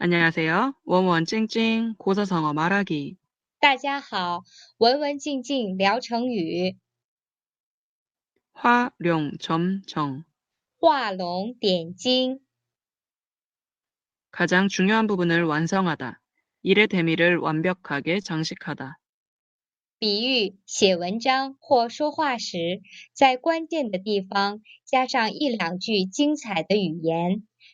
안녕하세요. 원원찡찡 고사성어 말하기. 大家好，文文静静聊成语， 활용점정. 画龙点睛， 가장 중요한 부분을 완성하다. 일의 대미를 완벽하게 장식하다. 比喻写文章或说话时，在关键的地方加上一两句精彩的语言，